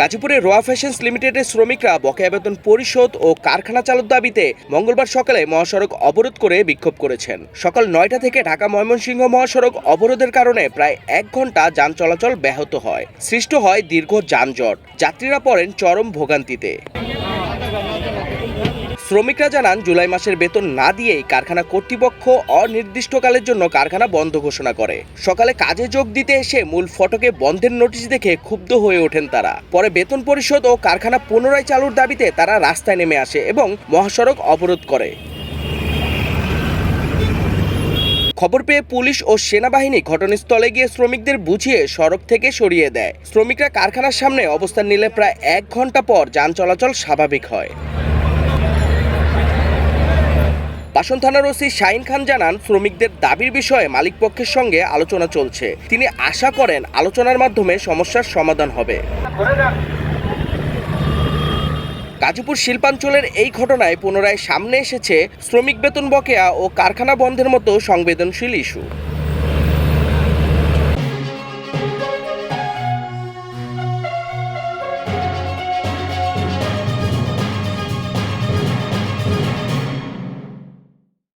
গাজীপুরের রোয়া ফ্যাশনস লিমিটেডের শ্রমিকরা বকেয়া বেতন পরিশোধ ও কারখানা চালুর দাবিতে মঙ্গলবার সকালে মহাসড়ক অবরোধ করে বিক্ষোভ করেছেন। সকাল নয়টা থেকে ঢাকা ময়মনসিংহ মহাসড়ক অবরোধের কারণে প্রায় এক ঘণ্টা যান চলাচল ব্যাহত হয়। সৃষ্ট হয় দীর্ঘ যানজট। যাত্রীরা পড়েন চরম ভোগান্তিতে। শ্রমিকরা জানান, জুলাই মাসের বেতন না দিয়েই কারখানা কর্তৃপক্ষ অনির্দিষ্টকালের জন্য কারখানা বন্ধ ঘোষণা করে। সকালে কাজে যোগ দিতে এসে মূল ফটকে বন্ধের নোটিশ দেখে ক্ষুব্ধ হয়ে ওঠেন তারা। পরে বেতন পরিশোধ ও কারখানা পুনরায় চালুর দাবিতে তারা রাস্তায় নেমে আসে এবং মহাসড়ক অবরোধ করে। খবর পেয়ে পুলিশ ও সেনাবাহিনী ঘটনাস্থলে গিয়ে শ্রমিকদের বুঝিয়ে সড়ক থেকে সরিয়ে দেয়। শ্রমিকরা কারখানার সামনে অবস্থান নিলে প্রায় এক ঘণ্টা পর যান চলাচল স্বাভাবিক হয়। বাসন থানার ওসি শাহিন খান জানান, শ্রমিকদের দাবির বিষয়ে মালিকপক্ষের সঙ্গে আলোচনা চলছে। তিনি আশা করেন আলোচনার মাধ্যমে সমস্যার সমাধান হবে। গাজীপুর শিল্পাঞ্চলের এই ঘটনায় পুনরায় সামনে এসেছে শ্রমিক বেতন বকেয়া ও কারখানা বন্ধের মতো সংবেদনশীল ইস্যু।